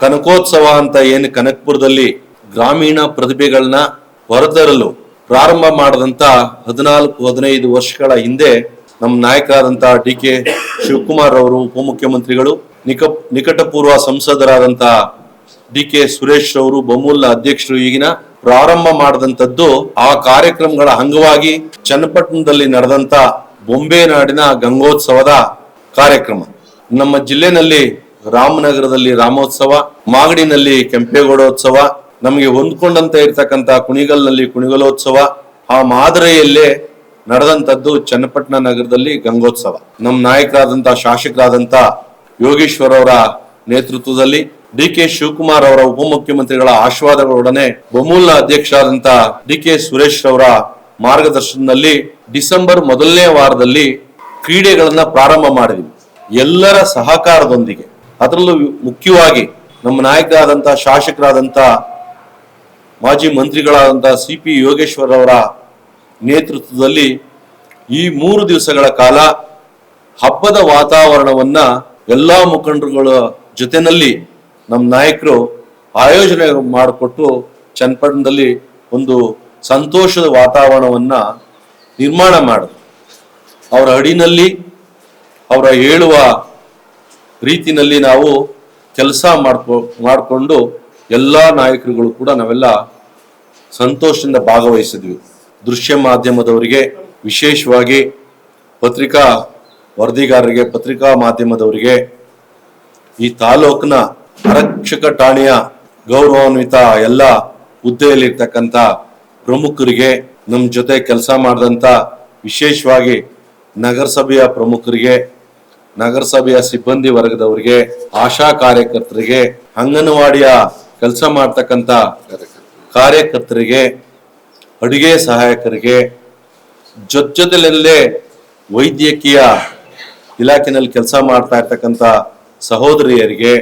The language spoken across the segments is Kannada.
ಕನಕೋತ್ಸವ ಅಂತ ಏನು ಕನಕಪುರದಲ್ಲಿ ಗ್ರಾಮೀಣ ಪ್ರತಿಭೆಗಳನ್ನ ಹೊರತರಲು ಪ್ರಾರಂಭ ಮಾಡಿದಂತ ಹದಿನಾಲ್ಕು, ಹದಿನೈದು ವರ್ಷಗಳ ಹಿಂದೆ ನಮ್ಮ ನಾಯಕರಾದಂತ ಡಿ ಕೆ ಶಿವಕುಮಾರ್ ಅವರು, ಉಪಮುಖ್ಯಮಂತ್ರಿಗಳು, ನಿಕ, ನಿಕಟಪೂರ್ವ ಸಂಸದರಾದಂತ ಡಿ ಕೆ ಸುರೇಶ್ ಅವರು, ಬಮೂಲ್ನ ಅಧ್ಯಕ್ಷರು ಈಗಿನ ಪ್ರಾರಂಭ ಮಾಡಿದಂಥದ್ದು ಆ ಕಾರ್ಯಕ್ರಮಗಳ ಅಂಗವಾಗಿ ಚನ್ನಪಟ್ಟಣದಲ್ಲಿ ನಡೆದಂತ ಬೊಂಬೆ ನಾಡಿನ ಗಂಗೋತ್ಸವದ ಕಾರ್ಯಕ್ರಮ. ನಮ್ಮ ಜಿಲ್ಲೆನಲ್ಲಿ ರಾಮನಗರದಲ್ಲಿ ರಾಮೋತ್ಸವ, ಮಾಗಡಿನಲ್ಲಿ ಕೆಂಪೇಗೌಡೋತ್ಸವ, ನಮಗೆ ಹೊಂದ್ಕೊಂಡಂತ ಇರ್ತಕ್ಕಂಥ ಕುಣಿಗಲ್ನಲ್ಲಿ ಕುಣಿಗಲೋತ್ಸವ, ಆ ಮಾದರಿಯಲ್ಲೇ ನಡೆದಂತದ್ದು ಚನ್ನಪಟ್ಟಣ ನಗರದಲ್ಲಿ ಗಂಗೋತ್ಸವ. ನಮ್ಮ ನಾಯಕರಾದಂತ ಶಾಸಕರಾದಂತ ಯೋಗೇಶ್ವರ್ ಅವರ ನೇತೃತ್ವದಲ್ಲಿ ಡಿ ಕೆ ಶಿವಕುಮಾರ್ ಅವರ ಉಪಮುಖ್ಯಮಂತ್ರಿಗಳ ಆಶೀರ್ವಾದಗಳೊಡನೆ ಬಮೂಲ್ನ ಅಧ್ಯಕ್ಷರಾದಂತ ಡಿ ಕೆ ಸುರೇಶ್ ಅವರ ಮಾರ್ಗದರ್ಶನದಲ್ಲಿ ಡಿಸೆಂಬರ್ ಮೊದಲನೇ ವಾರದಲ್ಲಿ ಕ್ರೀಡೆಗಳನ್ನ ಪ್ರಾರಂಭ ಮಾಡಿದ್ವಿ. ಎಲ್ಲರ ಸಹಕಾರದೊಂದಿಗೆ. ಅದರಲ್ಲೂ ಮುಖ್ಯವಾಗಿ ನಮ್ಮ ನಾಯಕರಾದಂಥ ಶಾಸಕರಾದಂಥ ಮಾಜಿ ಮಂತ್ರಿಗಳಾದಂಥ ಸಿ ಪಿ ಯೋಗೇಶ್ವರ್ ಅವರ ನೇತೃತ್ವದಲ್ಲಿ ಈ ಮೂರು ದಿವಸಗಳ ಕಾಲ ಹಬ್ಬದ ವಾತಾವರಣವನ್ನ ಎಲ್ಲಾ ಮುಖಂಡರುಗಳ ಜೊತೆನಲ್ಲಿ ನಮ್ಮ ನಾಯಕರು ಆಯೋಜನೆ ಮಾಡಿಕೊಟ್ಟು ಚನ್ನಪಟ್ಟಣದಲ್ಲಿ ಒಂದು ಸಂತೋಷದ ವಾತಾವರಣವನ್ನ ನಿರ್ಮಾಣ ಮಾಡಿದ್ರು. ಅವರ ಅಡಿನಲ್ಲಿ ಅವರ ಹೇಳುವ ರೀತಿನಲ್ಲಿ ನಾವು ಕೆಲಸ ಮಾಡ್ಕೊ, ಮಾಡಿಕೊಂಡು ಎಲ್ಲ ನಾಯಕರುಗಳು ಕೂಡ ನಾವೆಲ್ಲ ಸಂತೋಷದಿಂದ ಭಾಗವಹಿಸಿದ್ವಿ. ದೃಶ್ಯ ಮಾಧ್ಯಮದವರಿಗೆ ವಿಶೇಷವಾಗಿ ಪತ್ರಿಕಾ ವರದಿಗಾರರಿಗೆ, ಪತ್ರಿಕಾ ಮಾಧ್ಯಮದವರಿಗೆ ಈ ತಾಲೂಕಿನ ಆರಕ್ಷಕ ಠಾಣೆಯ ಗೌರವಾನ್ವಿತ ಎಲ್ಲ ಹುದ್ದೆಯಲ್ಲಿರ್ತಕ್ಕಂಥ ಪ್ರಮುಖರಿಗೆ ನಮ್ಮ ಜೊತೆ ಕೆಲಸ ಮಾಡಿದಂಥ ವಿಶೇಷವಾಗಿ ನಗರಸಭೆಯ ಪ್ರಮುಖರಿಗೆ ನಗರಸಭೆಯ ಸಿಬ್ಬಂದಿ ವರ್ಗದವರಿಗೆ, ಆಶಾ ಕಾರ್ಯಕರ್ತರಿಗೆ, ಅಂಗನವಾಡಿಯ ಕೆಲಸ ಮಾಡ್ತಕ್ಕಂಥ ಕಾರ್ಯಕರ್ತರಿಗೆ, ಅಡುಗೆ ಸಹಾಯಕರಿಗೆ, ಜೊತೆ ವೈದ್ಯಕೀಯ ಇಲಾಖೆನಲ್ಲಿ ಕೆಲಸ ಮಾಡ್ತಾ ಇರ್ತಕ್ಕಂಥ ಸಹೋದರಿಯರಿಗೆ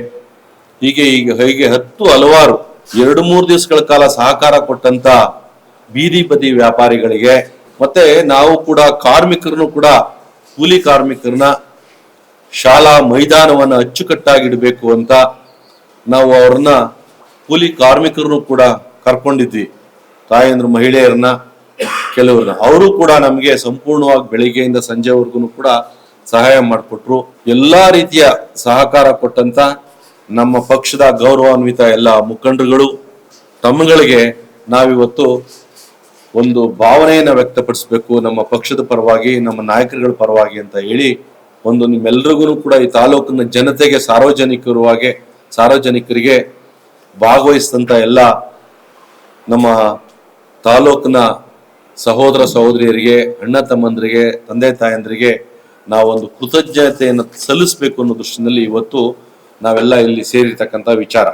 ಹೀಗೆ ಈಗ ಹೀಗೆ ಹತ್ತು ಹಲವಾರು, ಎರಡು ಮೂರು ದಿವಸಗಳ ಕಾಲ ಸಹಕಾರ ಕೊಟ್ಟಂತ ಬೀದಿ ಬದಿ ವ್ಯಾಪಾರಿಗಳಿಗೆ, ಮತ್ತೆ ನಾವು ಕೂಡ ಕಾರ್ಮಿಕರನ್ನು ಕೂಡ ಕೂಲಿ ಕಾರ್ಮಿಕರನ್ನ ಶಾಲಾ ಮೈದಾನವನ್ನು ಅಚ್ಚುಕಟ್ಟಾಗಿಡಬೇಕು ಅಂತ ನಾವು ಅವ್ರನ್ನ ಕೂಲಿ ಕಾರ್ಮಿಕರನ್ನು ಕೂಡ ಕರ್ಕೊಂಡಿದ್ವಿ. ತಾಯಂದ್ರ ಮಹಿಳೆಯರನ್ನ ಕೆಲವ್ರನ್ನ. ಅವರು ಕೂಡ ನಮಗೆ ಸಂಪೂರ್ಣವಾಗಿ ಬೆಳಿಗ್ಗೆಯಿಂದ ಸಂಜೆವರೆಗೂ ಕೂಡ ಸಹಾಯ ಮಾಡಿಕೊಟ್ರು. ಎಲ್ಲಾ ರೀತಿಯ ಸಹಕಾರ ಕೊಟ್ಟಂತ ನಮ್ಮ ಪಕ್ಷದ ಗೌರವಾನ್ವಿತ ಎಲ್ಲ ಮುಖಂಡರುಗಳು ತಮ್ಮಗಳಿಗೆ ನಾವಿವತ್ತು ಒಂದು ಭಾವನೆಯನ್ನು ವ್ಯಕ್ತಪಡಿಸಬೇಕು ನಮ್ಮ ಪಕ್ಷದ ಪರವಾಗಿ, ನಮ್ಮ ನಾಯಕರುಗಳ ಪರವಾಗಿ ಅಂತ ಹೇಳಿ ಒಂದು ನಿಮ್ಮೆಲ್ರಿಗೂ ಕೂಡ ಈ ತಾಲೂಕಿನ ಜನತೆಗೆ ಸಾರ್ವಜನಿಕರುವಾಗಿ ಸಾರ್ವಜನಿಕರಿಗೆ ಭಾಗವಹಿಸಿದಂತ ಎಲ್ಲ ನಮ್ಮ ತಾಲೂಕಿನ ಸಹೋದರ ಸಹೋದರಿಯರಿಗೆ, ಅಣ್ಣ ತಮ್ಮಂದರಿಗೆ, ತಂದೆ ತಾಯಂದರಿಗೆ ನಾವೊಂದು ಕೃತಜ್ಞತೆಯನ್ನು ಸಲ್ಲಿಸಬೇಕು ಅನ್ನೋ ದೃಷ್ಟಿನಲ್ಲಿ ಇವತ್ತು ನಾವೆಲ್ಲ ಇಲ್ಲಿ ಸೇರಿರ್ತಕ್ಕಂಥ ವಿಚಾರ.